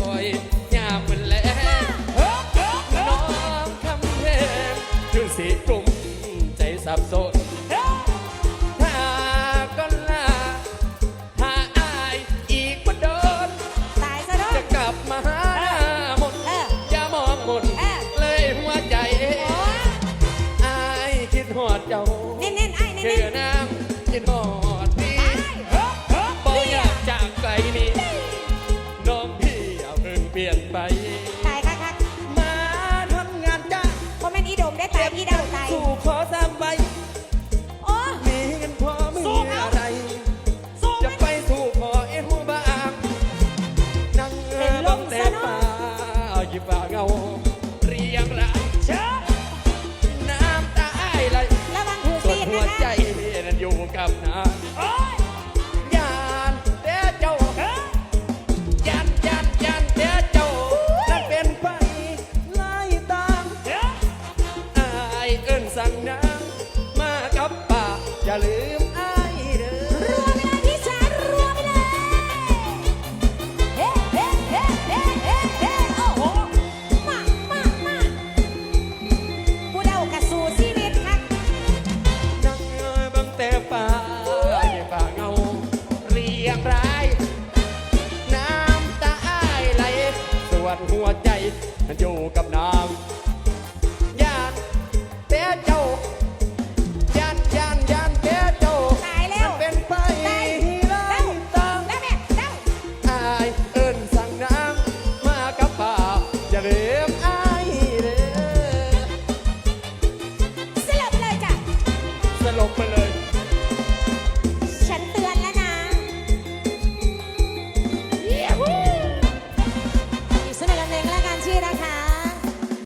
จ่ยามมันแลน้องคำแพงถึงสีกลุ่มใจสับสนถ้าก็ลาหาอายอีกบ่โดน ตายซะด้วย จะกลับมาหาหมดเอมองหมดเลยหัวใจ โอ้อายคิดหดเจ้า เน้นๆไอ้เน้นเธอน้ำคิดหอ หยิบป่าเงาเรียงรายน้ำตาไอ้ไหลระวังหูส่วซีนหันะวคะใจนั้นอยู่กับนางยานแต่เจ้ายันยันยันแต่เจ้านั่นเป็นไปไล่ตามอายเอิ้นสั่งนางมากับป่าอย่าลืม บังแต่ป่าป่าเงาเรียงราย น้ำตาอ้ายไหลส่วนหัวใจ มันอยู่กับน้ำ